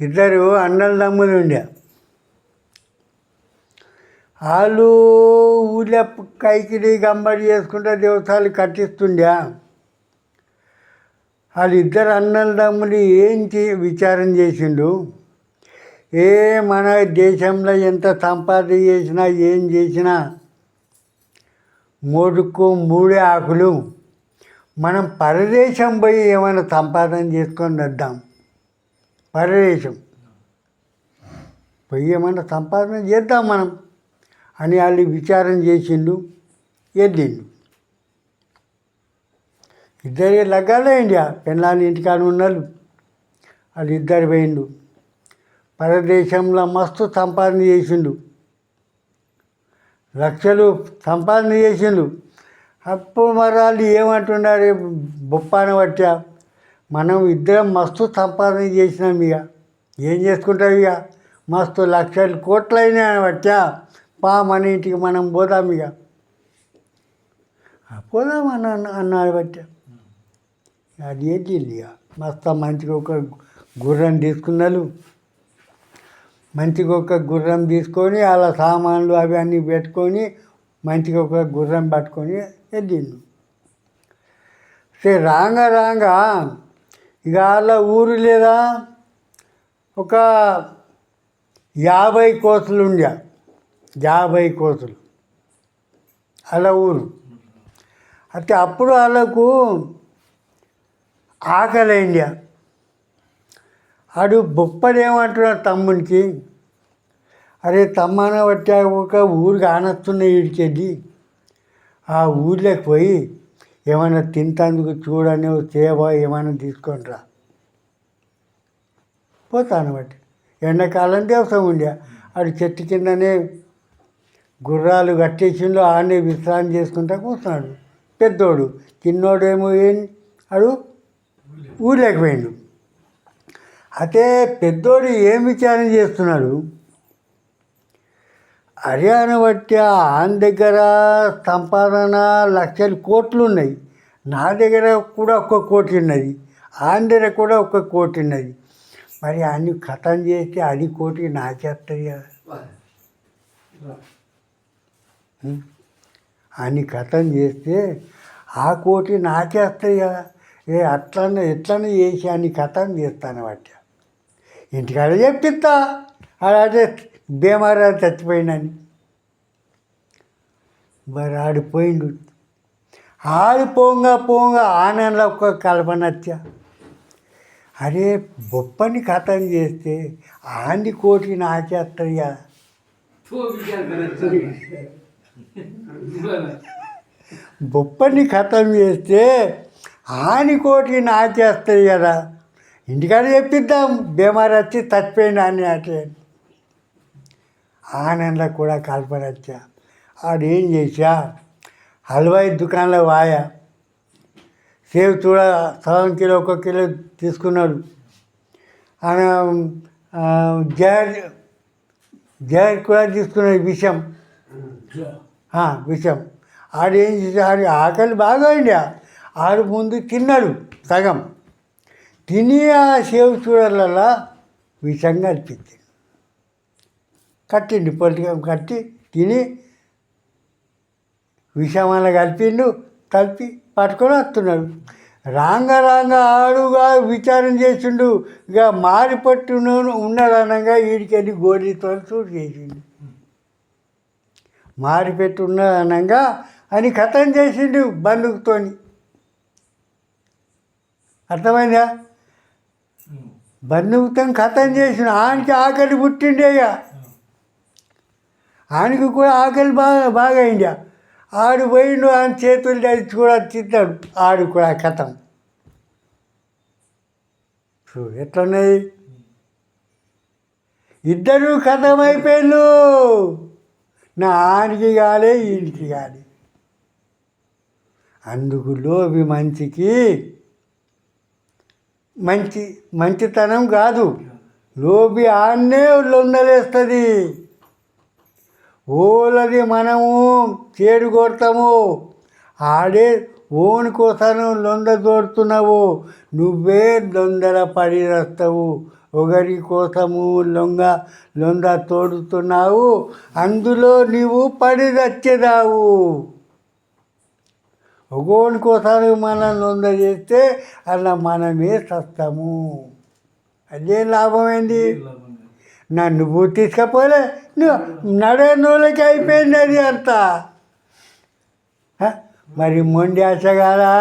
ఇద్దరు అన్నల తమ్ములు ఉండే. వాళ్ళు ఊళ్ళో కైకిడి గంబడి చేసుకుంటే దేవతాలు కట్టిస్తుండే. వాళ్ళిద్దరు అన్నల దమ్ములు ఏం విచారం చేసిండు? ఏ మన దేశంలో ఎంత సంపాదన చేసినా ఏం చేసినా మూడుకు మూడే ఆకులు. మనం పరదేశం పోయి ఏమైనా సంపాదన చేసుకొని వద్దాం పరదేశం. పోయి ఏమైనా సంపాదన చేద్దాం మనం అని వాళ్ళు విచారం చేసిండు ఎద్దిండు ఇద్దరికి లగ్గాలే ఇండియా పెళ్ళాన్ని ఇంటికాడ ఉన్నారు వాళ్ళు ఇద్దరు పోయిండు. పరదేశంలో మస్తు సంపాదన చేసిండు. లక్షలు సంపాదన చేసిండు. అప్పుడు మరి వాళ్ళు ఏమంటున్నారు బొప్పాన పట్టా మనం ఇద్దరం మస్తు సంపాదన చేసినాం ఇక. ఏం చేసుకుంటాం ఇక? మస్తు లక్షలు కోట్లైనా పట్టా పా మన ఇంటికి మనం పోదాం ఇక. పోదాం అన్న అన్నాడు పట్టా అది ఏంటి ఇక? మస్తు మంచిగా ఒక గుర్రం తీసుకున్నారు మంచిగా ఒక గుర్రం తీసుకొని అలా సామాన్లు అవి అన్నీ పెట్టుకొని మంచిగా ఒక గుర్రం పట్టుకొని వెళ్ళిండు సరే రాంగ రాంగ. ఇక వాళ్ళ ఊరు లేదా? ఒక యాభై కోతులు ఉండే. యాభై కోతులు. అలా ఊరు. అయితే అప్పుడు వాళ్ళకు ఆకలి అయింది ఆడు బొప్పడేమంటున్నాడు తమ్మునికి. అరే తమ్మన పట్టాక ఒక ఊరికి ఆనస్తున్న ఇడిచేది ఆ ఊర్లోకి పోయి ఏమైనా తింటాందుకు చూడని సేవ ఏమైనా తీసుకొని రా పోతాను బట్టి ఎండాకాలం దేవసం ఉండే. అటు చెట్టు కిందనే గుర్రాలు కట్టేసిండు ఆడనే విశ్రాంతి చేసుకుంటా కూర్చున్నాడు. పెద్దోడు చిన్నోడేమో ఏం అడు ఊర్లోకి పోయిండు. అయితే పెద్దోడు ఏం విచారం చేస్తున్నాడు? హర్యానా బట్టి ఆయన దగ్గర సంపాదన లక్షల కోట్లు ఉన్నాయి నా దగ్గర కూడా ఒక కోటి ఉన్నది ఆయన దగ్గర కూడా ఒక కోటి ఉన్నది మరి అన్ని ఖతం చేస్తే అది కోటి నాకేస్తుంది కదా. అన్ని ఖతం చేస్తే ఆ కోటి నాకేస్తాయి కదా. ఏ అట్లనే ఎట్లనే చేసి అన్ని ఖతం చేస్తాను వాటి ఇంటికాడ చెప్పిస్తా అలాగే బీమారా చచ్చిపోయినని మరి ఆడిపోయిండు. ఆడిపోగా పోగా ఆనందలో ఒక కల్పన వచ్చా అరే బొప్పని కథం చేస్తే ఆంది కోటి నాచేస్తాయా బొప్పని కథం చేస్తే ఆని కోటి నాచేస్తాయి కదా ఇంటికాడ చెప్పిద్దాం బీమారు వచ్చి చచ్చిపోయింది అని అట్లే ఆనందంలో కూడా కల్పన వచ్చా. చేశా? హల్వాయి దుకాణంలో వాయా. సేవ్ చూడ సగం కిలో ఒక కిలో తీసుకున్నాడు. ఆయన ఆ, జార్ కూడా తీసుకున్నాడు విషం. విషం. ఆడేం ఏం ఆకలి బాగా అయింది. ఆడు ముందు తిన్నాడు సగం. తిని ఆ సేవ్ చూడలలో విషంగా అనిపించింది కట్టిండు పొలిటిగా కట్టి తిని విషమాల కలిపిండు కలిపి పట్టుకొని వస్తున్నాడు. రాంగ రాంగ ఆడుగా విచారం చేసిండు. ఇక మారిపట్టు ఉన్నాడు అనగా వీడికెళ్ళి గోళీతో చూడు చేసిండు. మారిపెట్టి ఉన్నాడు అనగా అని కథం చేసిండు బందుకుతోని అర్థమైందా? బంధువుతో కథం చేసిన ఆయనకి ఆకలి పుట్టిండే ఇక ఆయనకి కూడా ఆకలి బాగా బాగా అయింది ఆడు పోయిండు ఆయన చేతులు తెచ్చి కూడా తిన్నాడు ఆడు కూడా కథం. చూడు ఇద్దరు కథమైపోయిండు నా ఆయనకి కాలే ఈయనకి కాలే. అందుకు లోబి మంచికి మంచి మంచితనం కాదు. లోబి ఆన్నే ఉండలేస్తుంది ఓలది మనము చేడు కొడతాము ఆడే ఓని కోసం నొందతోడుతున్నావు నువ్వే దొందర పడి వస్తావు ఒకరి కోసము లొంగ లొంద తోడుతున్నావు. అందులో నీవు పడి తెచ్చేదావు ఒకని కోసం మనం లొంద చేస్తే అలా మనమే సస్తాము అదే లాభమైంది? నన్ను నువ్వు తీసుకపోలే నువ్వు నడే నూలకి అయిపోయింది అది అంతా. మరి మొండి ఆశ కాదా